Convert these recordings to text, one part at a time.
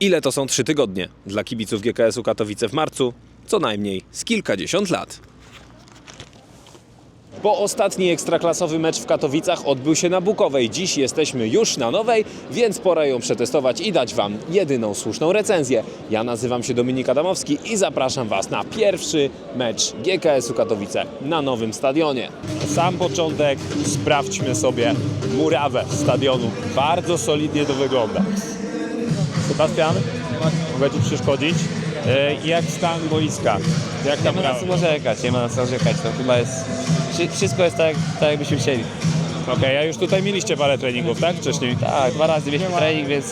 Ile to są trzy tygodnie? Dla kibiców GKS-u Katowice w marcu co najmniej z kilkadziesiąt lat. Bo ostatni ekstraklasowy mecz w Katowicach odbył się na Bukowej. Dziś jesteśmy już na nowej, więc pora ją przetestować i dać Wam jedyną słuszną recenzję. Ja nazywam się Dominik Adamowski i zapraszam Was na pierwszy mecz GKS-u Katowice na nowym stadionie. Sam początek, sprawdźmy sobie murawę stadionu. Bardzo solidnie to wygląda. Sebastian, mogę Ci przeszkodzić? E, Jak stan boiska? Jak Nie tam ma na co narzekać, nie ma na co narzekać. To chyba jest. wszy- Wszystko jest tak, tak jakbyśmy chcieli. Okej, a już tutaj mieliście parę treningów, tak? Wcześniej. Tak, dwa razy mieliśmy trening, więc,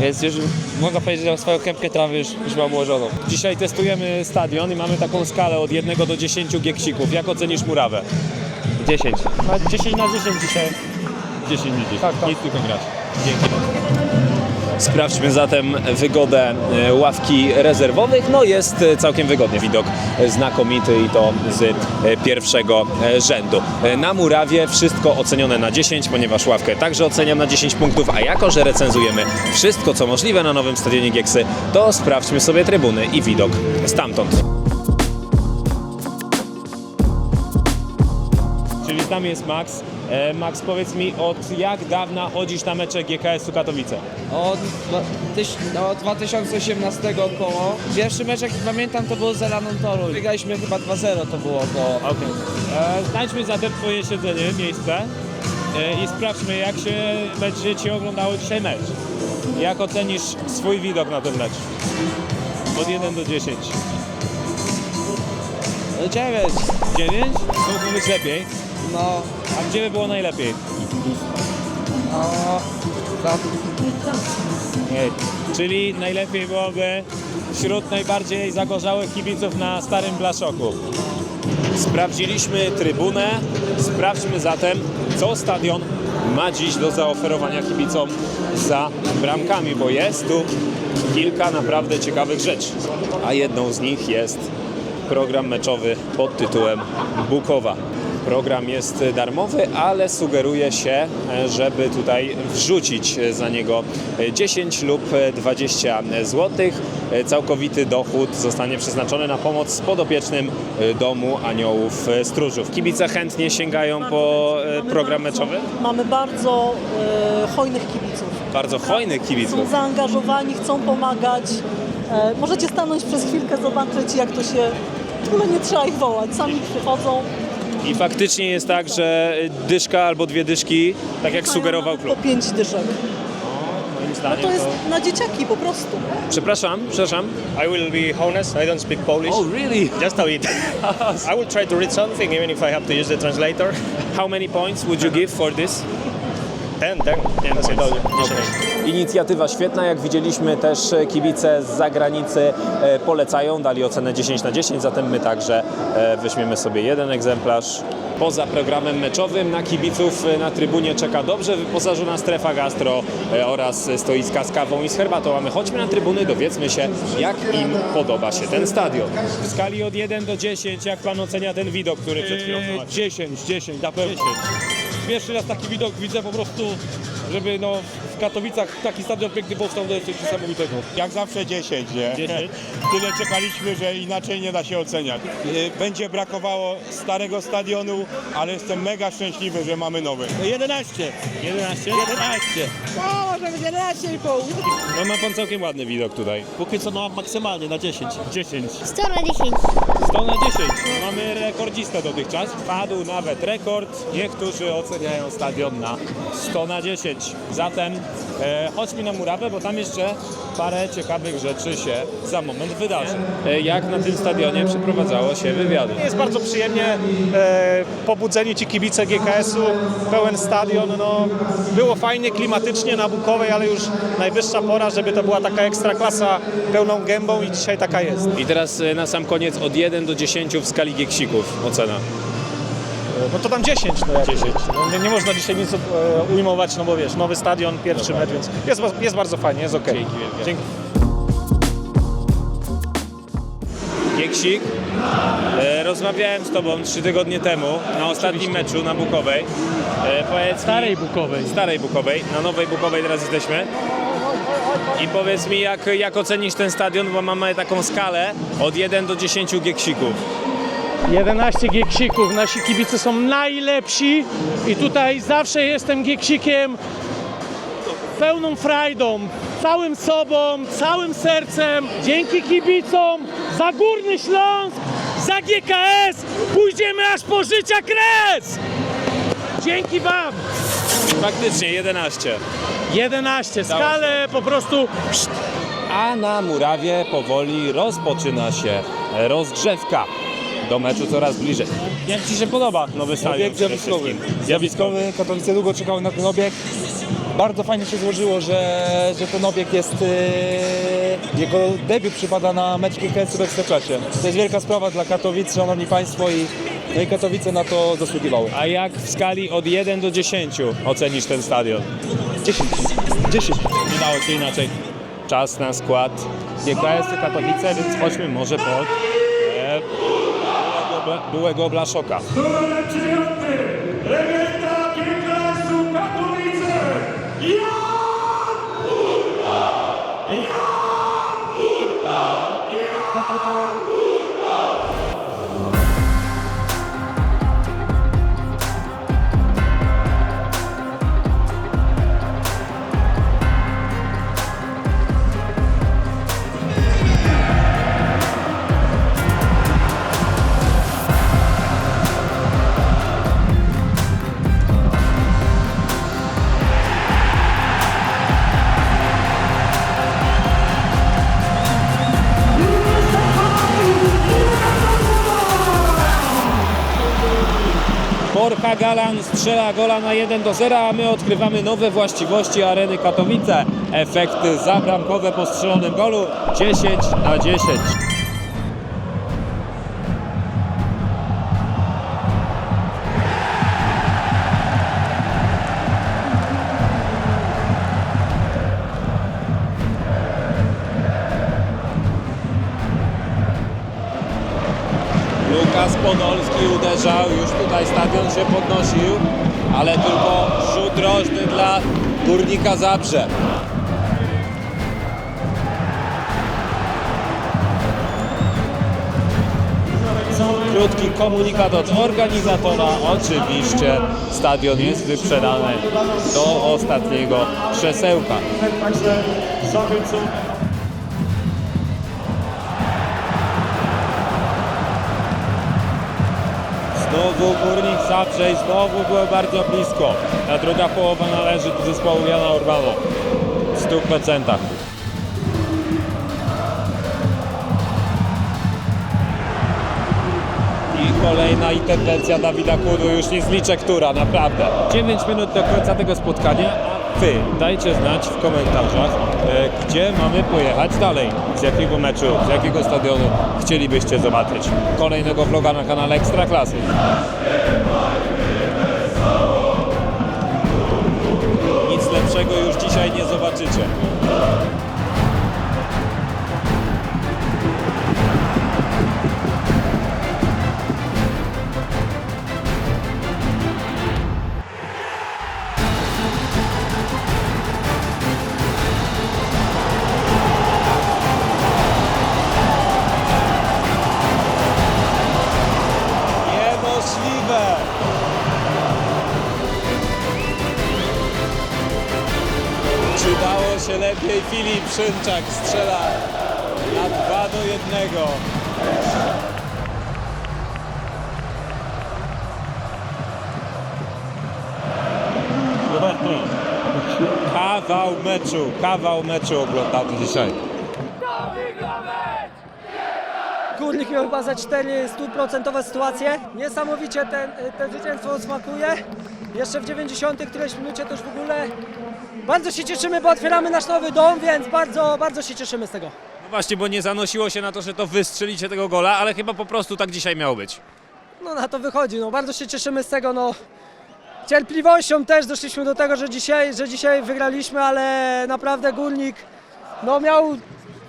więc już mogę powiedzieć, że swoją kępkę trawy już, już mam ułożoną. Dzisiaj testujemy stadion i mamy taką skalę od 1 do 10 gieksików. Jak ocenisz murawę? 10. 10 na 10 dzisiaj. 10 na 10. Tak, tak. Nic tylko grać. Dzięki. Sprawdźmy zatem wygodę e, ławki rezerwowych. No jest e, całkiem wygodny widok, e, znakomity i to z pierwszego rzędu. Na murawie wszystko ocenione na 10, ponieważ ławkę także oceniam na 10 punktów, a jako, że recenzujemy wszystko co możliwe na nowym stadionie Gieksy, to sprawdźmy sobie trybuny i widok stamtąd. Czyli tam jest Max. E, Max, powiedz mi, od jak dawna chodzisz na mecze GKS-u Katowice? Od, dwa- tyś, no, od 2018 około. Pierwszy mecz jaki pamiętam to był z Elaną Toru. Wygraliśmy chyba 2-0 to było to. Okej. E, Znajdźmy zatem Twoje siedzenie, miejsce e, i sprawdźmy, jak się będzie Ci oglądało dzisiaj mecz. Jak ocenisz swój widok na ten mecz? Od 1 do 10. No 9. 9? Mógłby być lepiej. No, A gdzie by było najlepiej? no, tam, Ej, Czyli najlepiej byłoby wśród najbardziej zagorzałych kibiców na Starym Blaszoku. Sprawdziliśmy trybunę, sprawdźmy zatem, co stadion ma dziś do zaoferowania kibicom za bramkami, bo jest tu kilka naprawdę ciekawych rzeczy. A jedną z nich jest program meczowy pod tytułem Bukowa. Program jest darmowy, ale sugeruje się, żeby tutaj wrzucić za niego e, 10 lub 20 zł. Całkowity dochód zostanie przeznaczony na pomoc podopiecznym Domu Aniołów Stróżów. Kibice chętnie sięgają po e, program meczowy? Mamy bardzo e, hojnych kibiców. Bardzo hojnych Są kibiców. zaangażowani, chcą pomagać. E, możecie stanąć przez chwilkę, zobaczyć jak to się... W ogóle nie trzeba ich wołać, sami przychodzą. I faktycznie jest tak, że dyszka albo dwie dyszki, tak jak sugerował klub. Po pięć dyszek. Moim No zdaniem to jest to... na dzieciaki po prostu. Przepraszam, przepraszam. I will be honest, I don't speak Polish. Oh, really? Just a bit. I will try to read something even if I have to use the translator. How many points would you give for this? 10, 10. As I told you. Okej. Inicjatywa świetna, jak widzieliśmy też kibice z zagranicy e, polecają, dali ocenę 10 na 10, zatem my także e, weźmiemy sobie jeden egzemplarz. Poza programem meczowym na kibiców e, na trybunie czeka dobrze wyposażona strefa gastro oraz stoiska z kawą i z herbatą, a my chodźmy na trybuny, dowiedzmy się jak im podoba się ten stadion. W skali od 1 do 10, jak pan ocenia ten widok, który przed chwilą Eee, zobaczył? 10, 10, na pewno. Pierwszy raz taki widok widzę po prostu, żeby no w Katowicach taki stadion piękny powstał, to jest coś niesamowitego. Jak zawsze 10, nie? 10. Tyle czekaliśmy, że inaczej nie da się oceniać. Y, Będzie brakowało starego stadionu, ale jestem mega szczęśliwy, że mamy nowy. 11. 11? 11. no może być 11,5. No ma pan całkiem ładny widok tutaj. Póki co no maksymalnie na 10. 10. 100 na 10. 100 na 10. Mamy rekordzistę dotychczas. Padł nawet rekord. Niektórzy oceniają stadion na 100 na 10. Zatem chodźmy na murawę, bo tam jeszcze parę ciekawych rzeczy się za moment wydarzy. E, jak na tym stadionie przeprowadzało się wywiady? Jest bardzo przyjemnie, e, pobudzeni ci kibice GKS-u, pełen stadion, no, było fajnie, klimatycznie na Bukowej, ale już najwyższa pora, żeby to była taka ekstraklasa pełną gębą i dzisiaj taka jest. I teraz e, na sam koniec od 1 do 10 w skali gieksików ocena. No to tam 10, no jak 10. No, nie, nie można dzisiaj nic e, ujmować, no bo wiesz, nowy stadion, pierwszy mecz, więc jest, jest bardzo fajnie, jest okej. Dzięki wielkie. Dzięki. Gieksik, e, rozmawiałem z Tobą trzy tygodnie temu na ostatnim meczu na Bukowej. E, powiedz mi- Starej Bukowej. Starej Bukowej, na Nowej Bukowej teraz jesteśmy. I powiedz mi, jak, jak ocenisz ten stadion, bo mamy taką skalę od 1 do 10 gieksików. 11 gieksików, nasi kibice są najlepsi i tutaj zawsze jestem gieksikiem pełną frajdą, całym sobą, całym sercem. Dzięki kibicom za Górny Śląsk, za GKS pójdziemy aż po życia kres! Dzięki Wam! Faktycznie 11. 11, skalę po prostu A na murawie powoli rozpoczyna się rozgrzewka. Do meczu coraz bliżej. Jak Ci się podoba nowy stadion? Obiekt przede zjawiskowy. wszystkim? Zjawiskowy, Katowice długo czekały na ten obiekt. Bardzo fajnie się złożyło, że, że ten obiekt jest, yy, jego debiut przypada na mecz GKS-u w Ekstraklasie. To jest wielka sprawa dla Katowic, szanowni państwo i, no i Katowice na to zasługiwały. A jak w skali od 1 do 10 ocenisz ten stadion? 10. 10. Nie dało się inaczej. Czas na skład GKS Katowice, więc chodźmy może pod byłego, Bla- byłego Blaszoka. Borcha Galan strzela gola na 1 do 0, a my odkrywamy nowe właściwości areny Katowice. Efekty zabramkowe po strzelonym golu 10 na 10. Lukas Podolski uderzał, już tutaj stadion się podnosił, ale tylko rzut rożny dla Górnika Zabrze. Krótki komunikat od organizatora. Oczywiście stadion jest wyprzedany do ostatniego krzesełka. Znowu Górnik i znowu było bardzo blisko. Ta druga połowa należy do zespołu Jana Urbano w 100%. I kolejna interwencja Dawida Kudu, już nie zliczę która, naprawdę. 9 minut do końca tego spotkania, Wy dajcie znać w komentarzach, e, gdzie mamy pojechać dalej, z jakiego meczu, z jakiego stadionu chcielibyście zobaczyć. Kolejnego vloga na kanale Ekstraklasy. Nic lepszego już dzisiaj nie zobaczycie. Lepiej? Filip Szymczak strzela na 2 do 1. Kawał meczu, kawał meczu oglądamy dzisiaj. Górnik miał chyba za 4 stuprocentowe sytuacje. Niesamowicie ten, ten zwycięstwo smakuje. Jeszcze w 90 którejś minucie to już w ogóle bardzo się cieszymy, bo otwieramy nasz nowy dom, więc bardzo, bardzo się cieszymy z tego. No właśnie, bo nie zanosiło się na to, że to wystrzelicie tego gola, ale chyba po prostu tak dzisiaj miało być. No na to wychodzi, no bardzo się cieszymy z tego, no cierpliwością też doszliśmy do tego, że dzisiaj, że dzisiaj wygraliśmy, ale naprawdę Górnik no miał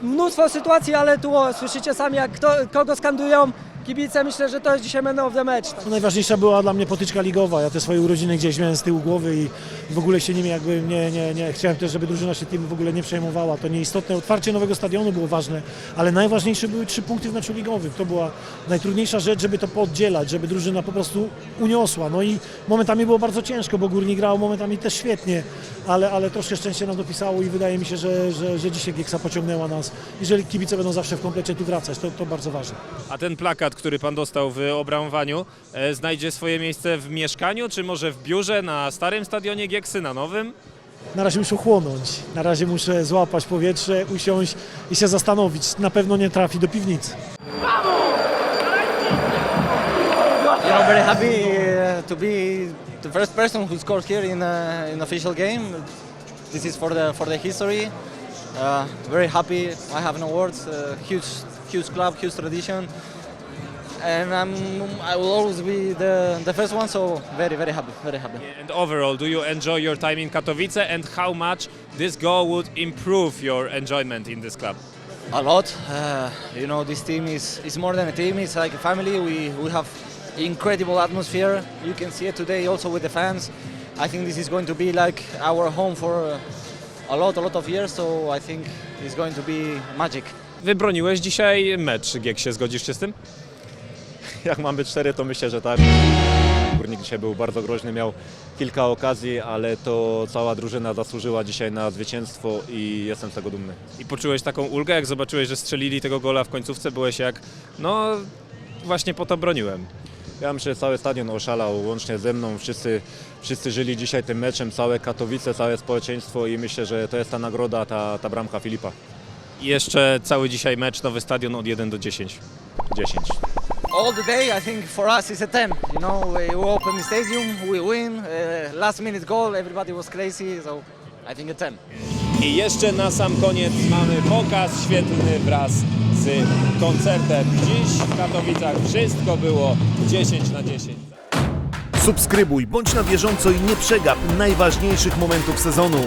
mnóstwo sytuacji, ale tu o, słyszycie sami jak kto, kogo skandują kibice, myślę, że to jest dzisiaj man of the match. Najważniejsza była dla mnie potyczka ligowa. Ja te swoje urodziny gdzieś miałem z tyłu głowy i w ogóle się nimi jakby nie, nie, nie chciałem też, żeby drużyna się tym w ogóle nie przejmowała. To nieistotne. Otwarcie nowego stadionu było ważne, ale najważniejsze były trzy punkty w meczu ligowym. To była najtrudniejsza rzecz, żeby to pooddzielać, żeby drużyna po prostu uniosła. No i momentami było bardzo ciężko, bo Górnik grał momentami też świetnie, ale, ale troszkę szczęście nam dopisało i wydaje mi się, że, że, że dzisiaj Gieksa pociągnęła nas. Jeżeli kibice będą zawsze w komplecie tu wracać, to, to bardzo ważne. A ten plakat, który pan dostał w obramowaniu, e, znajdzie swoje miejsce w mieszkaniu, czy może w biurze na starym stadionie Gieksy, na nowym? Na razie muszę chłonąć, na razie muszę złapać powietrze, usiąść i się zastanowić. Na pewno nie trafi do piwnicy. you know, very happy uh, to be the first person who scores here in uh, an official game. This is for the for the history. Uh, very happy. I have no words. Uh, huge, huge club, huge tradition, and I'm, I will always be the the first one. So very, very happy, very happy. And overall, do you enjoy your time in Katowice and how much this goal would improve your enjoyment in this club? A lot. Uh, you know, this team is, is more than a team. It's like a family. We, we have incredible atmosphere. You can see it today also with the fans. I think this is going to be like our home for a lot, a lot of years. So I think it's going to be magic. Wybroniłeś dzisiaj mecz, Gieksie, zgodzisz się z tym? Jak mam być szczery, to myślę, że tak. Górnik dzisiaj był bardzo groźny, miał kilka okazji, ale to cała drużyna zasłużyła dzisiaj na zwycięstwo i jestem z tego dumny. I poczułeś taką ulgę, jak zobaczyłeś, że strzelili tego gola w końcówce, byłeś jak, no właśnie po to broniłem. Ja myślę, że cały stadion oszalał, łącznie ze mną. Wszyscy, wszyscy żyli dzisiaj tym meczem, całe Katowice, całe społeczeństwo i myślę, że to jest ta nagroda, ta, ta bramka Filipa. I jeszcze cały dzisiaj mecz, nowy stadion od 1 do 10. 10. All the day, I think for us it's a 10. You know, we open the stadium, we win. Uh, last minute goal, everybody was crazy. So I think a 10. I jeszcze na sam koniec mamy pokaz świetlny wraz z koncertem. Dziś w Katowicach wszystko było 10 na 10. Subskrybuj, bądź na bieżąco i nie przegap najważniejszych momentów sezonu.